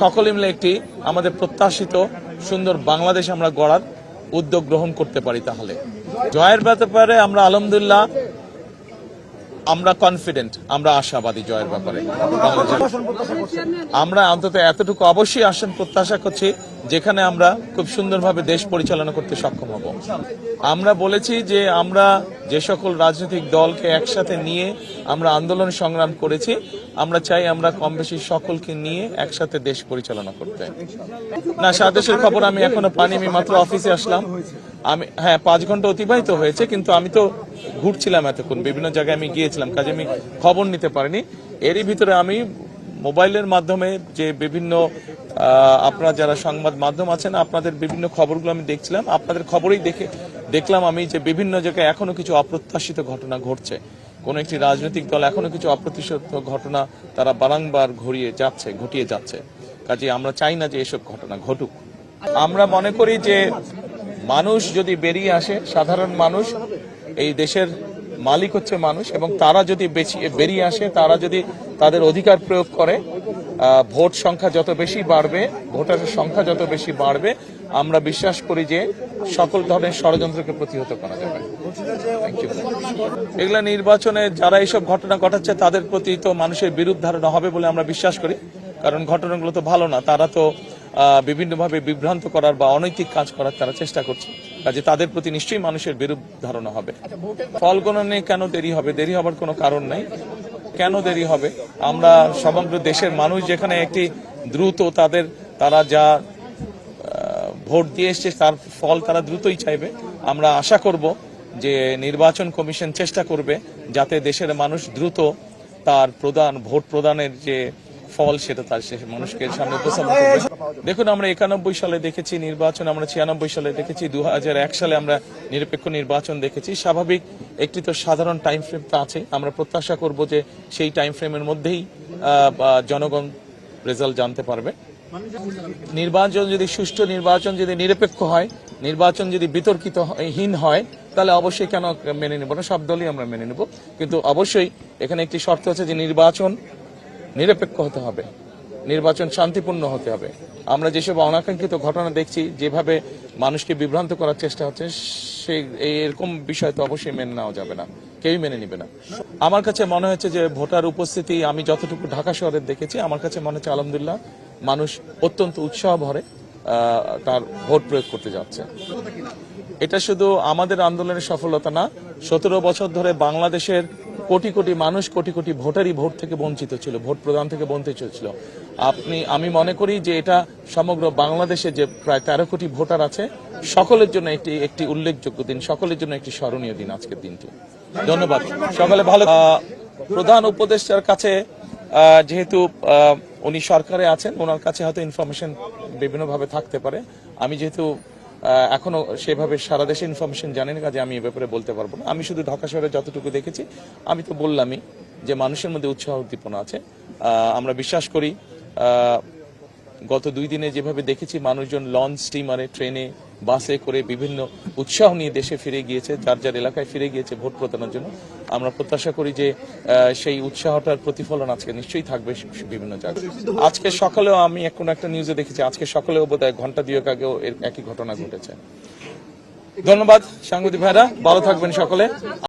সকলে মিলে একটি আমাদের প্রত্যাশিত সুন্দর বাংলাদেশ আমরা গড়ার উদ্যোগ গ্রহণ করতে পারি তাহলে। জয়ের ব্যাপারে আমরা আলহামদুলিল্লাহ আমরা কনফিডেন্ট আমরা আশাবাদী জয়ের ব্যাপারে। আমরা অন্তত এতটুকু অবশ্যই আসন প্রত্যাশা করছি, যেখানে আমরা খুব সুন্দরভাবে দেশ পরিচালনা করতে সক্ষম হব। আমরা বলেছি যে আমরা যে সকল রাজনৈতিক দলকে একসাথে নিয়ে আমরা আন্দোলন সংগ্রাম করেছি, আমরা চাই আমরা কম বেশি সকলকে নিয়ে একসাথে দেশ পরিচালনা করতে। না সাদেশের খবর আমি এখনও পানি আমি মাত্র অফিসে আসলাম। আমি হ্যাঁ পাঁচ ঘণ্টা অতিবাহিত হয়েছে, কিন্তু আমি তো ঘুরছিলাম এতক্ষণ, বিভিন্ন জায়গায় আমি গিয়েছিলাম, কাজে আমি খবর নিতে পারিনি। এরই ভিতরে আমি মোবাইলের মাধ্যমে যে বিভিন্ন আপনারা যারা সংবাদ মাধ্যম আছেন, আপনাদের বিভিন্ন খবরগুলো আমি দেখছিলাম। আপনাদের খবরেই দেখে, দেখলাম আমি যে বিভিন্ন জায়গায় এখনও কিছু অপ্রত্যাশিত ঘটনা ঘটছে। কোন একটি রাজনৈতিক দল এখনও কিছু অপ্রত্যাশিত ঘটনা তারা বারংবার ঘুরিয়ে যাচ্ছে, ঘটিয়ে যাচ্ছে। কাজে আমরা চাই না যে এসব ঘটনা ঘটুক। আমরা মনে করি যে মানুষ যদি বেরিয়ে আসে, সাধারণ মানুষ এই দেশের মালিক হচ্ছে মানুষ এবং তারা যদি বেরিয়ে আসে, তারা যদি তাদের অধিকার প্রয়োগ করে ভোট সংখ্যা যত বেশি বাড়বে, ভোটারের সংখ্যা যত বেশি বাড়বে, আমরা বিশ্বাস করি যে সকল ধরনের ষড়যন্ত্রকে প্রতিহত করা যাবে. এগুলা নির্বাচনে যারা এইসব ঘটনা ঘটাচ্ছে, তাদের প্রতি তো মানুষের বিরূপ ধারণা হবে বলে আমরা বিশ্বাস করি কারণ ঘটনাগুলো তো ভালো না, তারা তো বিভিন্নভাবে বিভ্রান্ত করার বা অনৈতিক কাজ করার তারা চেষ্টা করছে। কাজে তাদের প্রতি নিশ্চয়ই মানুষের বিরূপ ধারণা হবে। ফল গণনে কেন দেরি হবে? দেরি হবার কোনো কারণ নাই। কেন দেরি হবে? আমরা সমগ্র দেশের মানুষ যেখানে একটি দ্রুত তাদের, তারা যা ভোট দিয়ে এসছে তার ফল তারা দ্রুতই চাইবে। আমরা আশা করব যে নির্বাচন কমিশন চেষ্টা করবে যাতে দেশের মানুষ দ্রুত তার প্রদান, ভোট প্রদানের যে ফল সেটা তার মানুষকে সামনে উপস্থাপন করবে। দেখুন, আমরা একানব্বই সালে দেখেছি নির্বাচন, আমরা ছিয়ানব্বই সালে দেখেছি দু হাজার এক সালে আমরা নিরপেক্ষ নির্বাচন দেখেছি। স্বাভাবিক, একটি তো সাধারণ টাইম ফ্রেম তো আছে। আমরা প্রত্যাশা করব যে সেই টাইম ফ্রেমের মধ্যেই জনগণ রেজাল্ট জানতে পারবে। নির্বাচন যদি সুষ্ঠু, নির্বাচন যদি নিরপেক্ষ হয়, নির্বাচন যদি বিতর্কিত হীন হয়, তাহলে অবশ্যই কেন মেনে নেব না? সব দলই আমরা মেনে নেব। কিন্তু অবশ্যই এখানে একটি শর্ত আছে যে নির্বাচন নিরপেক্ষ হতে হবে। নির্বাচন শান্তিপূর্ণ হতে হবে। আমরা যেসব অনাকাঙ্ক্ষিত ঘটনা দেখছি, যেভাবে মানুষকে বিভ্রান্ত করার চেষ্টা হচ্ছে, সে এরকম বিষয় তো অবশ্যই মেনে নেওয়া যাবে না। কেউই মেনে নিবে না। আমার কাছে মনে হচ্ছে যে ভোটার উপস্থিতি আমি যতটুকু ঢাকা শহরে দেখেছি, আমার কাছে মনে হচ্ছে আলহামদুলিল্লাহ মানুষ অত্যন্ত উৎসাহ ভরে তার ভোট প্রয়োগ করতে যাচ্ছে। এটা শুধু আমাদের আন্দোলনের সফলতা না, সতেরো বছর ধরে বাংলাদেশের কোটি কোটি মানুষ কোটি কোটি ভোটারই ভোট থেকে বঞ্চিত ছিল, ভোট প্রদান থেকে বঞ্চিত ছিল। আপনি, আমি মনে করি যে এটা সমগ্র বাংলাদেশে যে প্রায় তেরো কোটি ভোটার আছে, সকলের জন্য একটি একটি উল্লেখযোগ্য দিন, সকলের জন্য একটি স্মরণীয় দিন আজকের দিনটি। ধন্যবাদ। সকালে ভালো প্রধান উপদেষ্টার কাছে যেহেতু উনি সরকারে আছেন, ওনার কাছে হয়তো ইনফরমেশন বিভিন্নভাবে থাকতে পারে। আমি যেহেতু আহ, এখনও সেভাবে সারা দেশে ইনফরমেশন জানেন কাজে আমি এ ব্যাপারে বলতে পারব না। আমি শুধু ঢাকা শহরে যতটুকু দেখেছি আমি তো বললামই যে মানুষের মধ্যে উৎসাহ উদ্দীপনা আছে। আমরা বিশ্বাস করি গত দুই দিনে যেভাবে দেখেছি, মানুষজন লঞ্চ স্টিমারে ট্রেনে বাসে করে বিভিন্ন উৎসাহ নিয়ে দেশে ফিরে গিয়েছে, যার যার এলাকায় ফিরে গিয়েছে ভোট প্রদানের জন্য। আমরা প্রত্যাশা করি যে সেই উৎসাহটার প্রতিফলন আজকে নিশ্চয়ই থাকবে বিভিন্ন জায়গায়। আজকে সকালেও আমি এখন একটা নিউজে দেখেছি, আজকে সকালেও বোধহয় ঘণ্টা দুয়েক আগেও এর একই ঘটনা ঘটেছে। ধন্যবাদ, সাংবাদিক ভাইরা, ভালো থাকবেন সকলে।